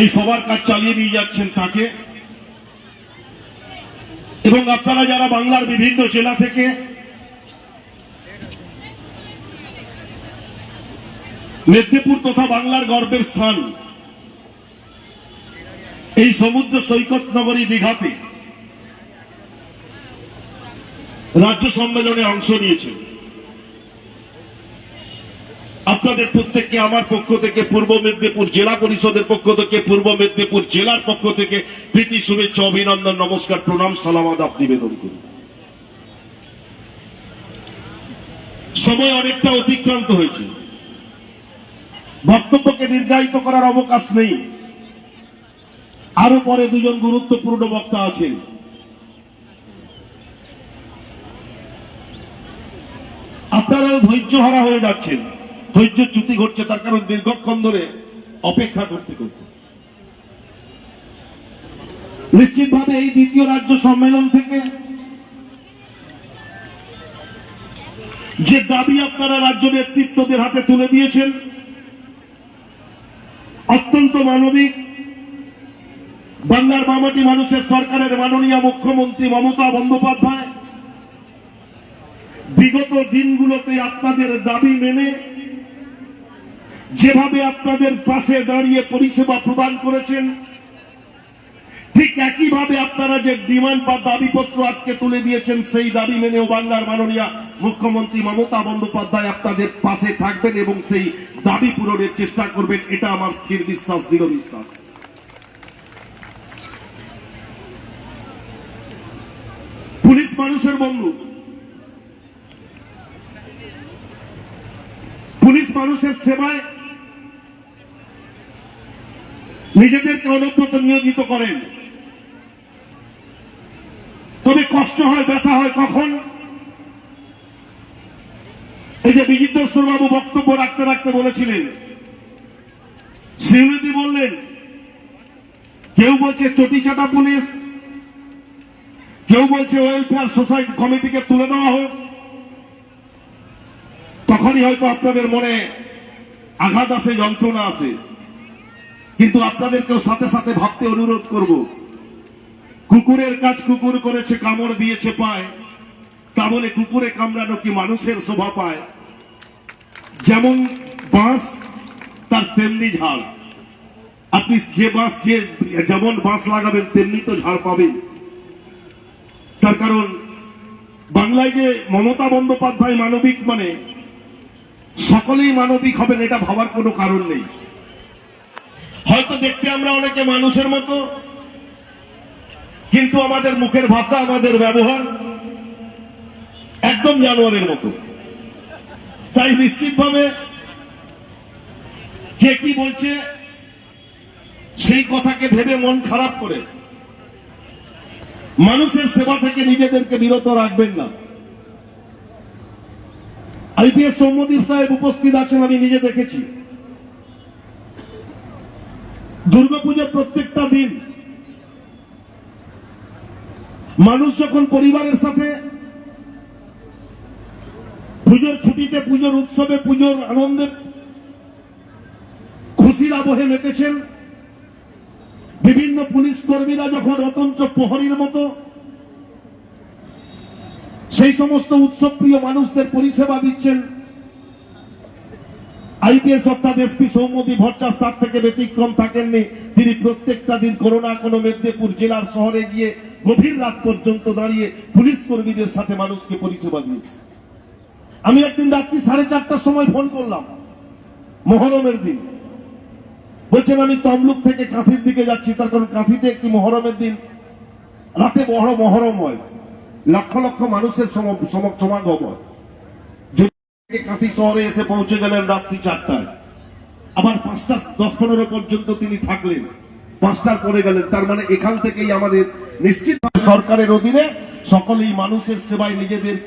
এই সবার কাজ চালিয়ে নিয়ে যাচ্ছেন তাকে। এবং আপনারা যারা বাংলার বিভিন্ন জেলা থেকে মেদিনীপুর তথা বাংলার গর্বের স্থান, এই সমুদ্র সৈকত নগরী দীঘাতে রাজ্য সম্মেলনে অংশ নিয়েছেন। আপনাদের প্রত্যেককে আমার পক্ষ থেকে পূর্ব মেদিনীপুর জেলা পরিষদের পক্ষ থেকে, পূর্ব মেদিনীপুর জেলার পক্ষ থেকে প্রীতি, শুভেচ্ছা, অভিনন্দন, নমস্কার, প্রণাম সালাম আদাব নিবেদন করি সময় অনেকটা অতিক্রান্ত হয়েছে। বক্তব্যকে নির্ধারিত করার অবকাশ নেই। আরও পরে দুজন গুরুত্বপূর্ণ বক্তা আছেন। আপনারাও ধৈর্য হারা হয়ে যাচ্ছেন। ধৈর্য চ্যুতি ঘটছে তার কারণ দীর্ঘক্ষণ ধরে অপেক্ষা করতে করতে। নিশ্চিতভাবে এই দ্বিতীয় রাজ্য সম্মেলন থেকে যে দাবি আপনারা রাজ্য নেতৃত্বদের হাতে তুলে দিয়েছেন, অত্যন্ত মানবিক, বাংলার মামাটি মানুষের সরকারের মাননীয় মুখ্যমন্ত্রী মমতা বন্দ্যোপাধ্যায়, বিগত দিনগুলোতে আপনাদের দাবি মেনে যেভাবে আপনাদের পাশে দাঁড়িয়ে পরিষেবা প্রদান করেছেন, ঠিক একইভাবে আপনারা যে ডিমান্ড বা দাবিপত্র আজকে তুলে দিয়েছেন, সেই দাবি মেনেও বাংলার মাননীয় মুখ্যমন্ত্রী মমতা বন্দ্যোপাধ্যায় আপনাদের পাশে থাকবেন এবং সেই দাবি পূরণের চেষ্টা করবেন, এটা আমার স্থির বিশ্বাস, দৃঢ় বিশ্বাস। পুলিশ মানুষের বন্ধু। পুলিশ মানুষের সেবায় নিজেদেরকে অনুব্রত নিয়োজিত করেন। তবে কষ্ট হয়, ব্যথা হয় কখন? এই যে বিজিতেশ্বর বাবু বক্তব্য রাখতে রাখতে বলেছিলেন শিউলিদি বললেন, কেউ বলছে চটিচাটা পুলিশ, কেউ বলছে ওয়েলফেয়ার সোসাইটি কমিটিকে তুলে দেওয়া হোক। তখনই হয়তো আপনাদের মনে আঘাত আসে, যন্ত্রণা আসে। কিন্তু আপনাদেরকেও সাথে সাথে ভাবতে অনুরোধ করব। কুকুরের কাজ কুকুর করেছে, কামড় দিয়েছে, পায়। তা বলে কুকুরে কামড়ানো কি মানুষের শোভা পায়? যেমন বাঁশ, তার তেমনি ঝাড় আপনি যে বাঁশ, যে, যেমন বাঁশ লাগাবেন, তেমনি তো ঝাড় পাবেন। তার কারণ, বাংলায় যে মমতা বন্দ্যোপাধ্যায় মানবিক মানে সকলেই মানবিক হবেন, এটা ভাবার কোনো কারণ নেই। দেখতে আমরা অনেকে মানুষের মতো। কিন্তু আমাদের মুখের ভাষা, আমাদের ব্যবহার একদম জানোয়ারের মতো। তাই নিশ্চিতভাবে কে কি বলছে, সেই কথাকে ভেবে মন খারাপ করে। মানুষের সেবা থেকে নিজেদেরকে বিরত রাখবেন না। আইপিএস সৌম্যদীপ সাহেব উপস্থিত আছেন, আমি নিজে দেখেছি। দুর্গাপুজোর প্রত্যেকটা দিন মানুষ যখন পরিবারের সাথে পুজোর ছুটিতে, পুজোর উৎসবে, পুজোর আনন্দে খুশির আবহে মেতেছেন, বিভিন্ন পুলিশ কর্মীরা যখন অতন্ত্র প্রহরীর মতো সেই সমস্ত উৎসবপ্রিয় মানুষদের পরিষেবা দিচ্ছেন আইপিএস অর্থাৎ এসপি সৌমতি ভট্টাচ তার থেকে ব্যতিক্রম থাকেননি। তিনি প্রত্যেকটা দিন কোনো না কোনো মেদিনীপুর জেলার শহরে গিয়ে গভীর রাত পর্যন্ত দাঁড়িয়ে পুলিশ কর্মীদের সাথে মানুষকে পরিষেবা দিয়েছে আমি একদিন রাত্রি সাড়ে চারটার সময় ফোন করলাম। মহরমের দিন। বলছেন, আমি তমলুক থেকে কাঁথির দিকে যাচ্ছি। তার কারণ কাঁথিতে একটি মহরমের দিন। রাতে বড় মহরম হয়। লক্ষ লক্ষ মানুষের সম- সম- সমাগম হয়। মানে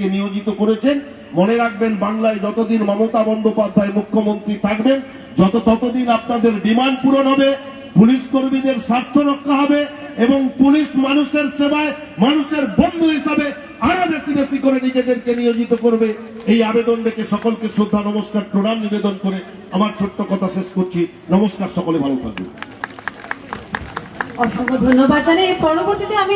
নিয়োজিত করেছেন। মনে রাখবেন, বাংলায় যতদিন মমতা বন্দ্যোপাধ্যায় মুখ্যমন্ত্রী থাকবেন, যত ততদিন আপনাদের ডিমান্ড পূরণ হবে, পুলিশ কর্মীদের স্বার্থ রক্ষা হবে এবং পুলিশ মানুষের সেবায় মানুষের বন্ধু হিসাবে আরও বেশি বেশি করে নিজেদেরকে নিয়োজিত করবে। এই আবেদন রেখে সকলকে শ্রদ্ধা, নমস্কার, প্রণাম, নিবেদন করে আমার ছোট্ট কথা শেষ করছি। নমস্কার, সকলে ভালো থাকবে অসংখ্য ধন্যবাদ জানাই পরবর্তীতে আমি